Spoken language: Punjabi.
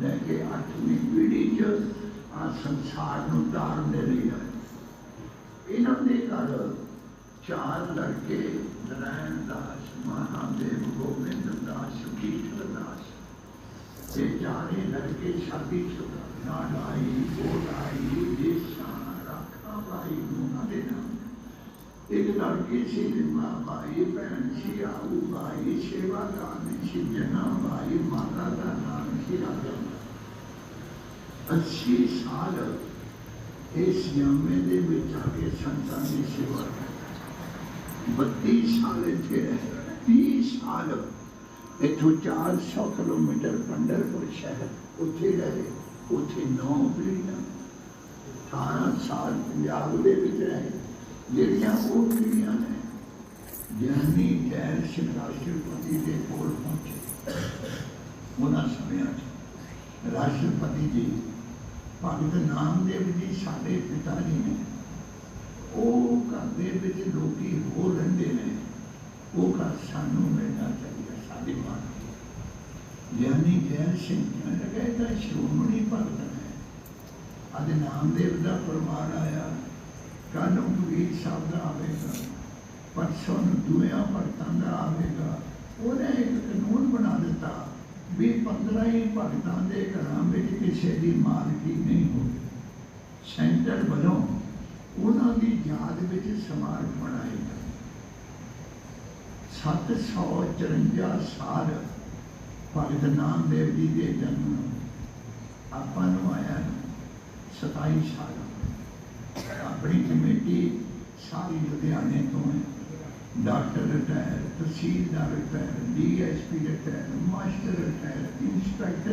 ਲੈ ਕੇ ਅੱਠਵੀਂ ਪੀੜ੍ਹੀ 'ਚ ਆ ਸੰਸਾਰ ਨੂੰ ਧਾਰਨ ਦੇ ਲਈ ਆਏ। ਇਹਨਾਂ ਦੇ ਘਰ ਚਾਰ ਲੜਕੇ ਨਰਾਇਣ ਦਾਸ, ਮਹਾਦੇਵ, ਗੋਬਿੰਦ ਦਾਸ ਸੁਖੀਸ਼ਵਰ ਦਾਸ ਇਹ ਚਾਰੇ ਲੜਕੇ ਸ਼ਾਦੀशुदा ਨਾੜਾਈ ਬੋੜਾਈ ਦੇਸਾਂ, ਰੱਖਾ ਭਾਈ, ਉਹਨਾਂ ਦੇ ਨਾਮ। ਇੱਕ ਲੜਕੀ ਸੀ ਨਿਮਾ ਬਾਈ ਭੈਣ ਸੀ, ਆਊ ਸੇਵਾ ਸੇਵਾਦਾਰ ਸੀ, ਜਨਾ ਨਾਮ ਸੀ ਰਾਜਾ ਅੱਸੀ ਸਾਲ ਇਸ ਯਮੇ ਦੇ ਵਿੱਚ ਆ ਕੇ ਸੰਤਾਂ ਦੀ ਸੇਵਾ ਕੀਤੀ। 32 ਸਾਲ ਇੱਥੇ ਰਹੇ 30 ਸਾਲ ਇੱਥੋਂ 400 ਕਿਲੋਮੀਟਰ ਪੰਡਰਪੁਰ ਸ਼ਹਿਰ ਉੱਥੇ ਰਹੇ ਉੱਥੇ ਨੌ ਪੀੜ੍ਹੀਆਂ 18 ਸਾਲ ਜਿਹੜੀਆਂ ਉਹ ਪੀੜ੍ਹੀਆਂ ਨੇ ਗਿਆਨੀ ਜੈਨ ਸਿੰਘ ਰਾਸ਼ਟਰਪਤੀ ਦੇ ਕੋਲ ਪਹੁੰਚੇ ਉਹਨਾਂ ਸਮਿਆਂ 'ਚ ਰਾਸ਼ਟਰਪਤੀ ਜੀ, ਭਗਤ ਨਾਮਦੇਵ ਜੀ ਸਾਡੇ ਪਿਤਾ ਜੀ ਨੇ, ਉਹ ਘਰ ਦੇ ਵਿੱਚ ਲੋਕੀ ਹੋਰ ਰਹਿੰਦੇ ਨੇ, ਉਹ ਘਰ ਸਾਨੂੰ ਮਿਲਣਾ ਚਾਹੀਦਾ, ਸਾਡੀ ਮਾਂ। ਗਿਆਨੀ ਜੈਨ ਸਿੰਘ ਨੇ ਲਗਾਇਆ ਤਾਂ ਸ਼੍ਰੋਮਣੀ ਭਗਤ ਨੇ। ਅੱਜ ਨਾਮਦੇਵ ਦਾ ਪਰਮਾਨ ਆਇਆ, ਕੱਲ੍ਹ ਨੂੰ ਕਬੀਰ ਸਾਹਿਬ ਦਾ ਆਵੇਗਾ, ਪਰਸੋਂ ਨੂੰ ਦੂਆਂ ਭਗਤਾਂ ਦਾ ਆਵੇਗਾ, ਉਹਨੇ ਇੱਕ ਕਾਨੂੰਨ ਬਣਾ ਦਿੱਤਾ। ਵੀ 15 ਹੀ ਭਗਤਾਂ ਦੇ ਘਰਾਂ ਵਿੱਚ ਕਿਸੇ ਦੀ ਮਾਲਕੀ ਨਹੀਂ ਹੋਵੇ ਸੈਂਟਰ ਵੱਲੋਂ ਉਹਨਾਂ ਦੀ ਯਾਦ ਵਿੱਚ ਸਮਾਰਕ ਬਣਾਏਗਾ 754 ਸਾਲ ਭਗਤ ਨਾਮਦੇਵ ਜੀ ਦੇ ਜਨਮ ਆਪਾਂ ਨੂੰ ਆਇਆ ਨੂੰ 27 ਸਾਲ। ਆਪਣੀ ਕਮੇਟੀ ਸਾਰੀ ਲੁਧਿਆਣੇ ਤੋਂ doctor retire tehsildar retire DSP retire master retire inspector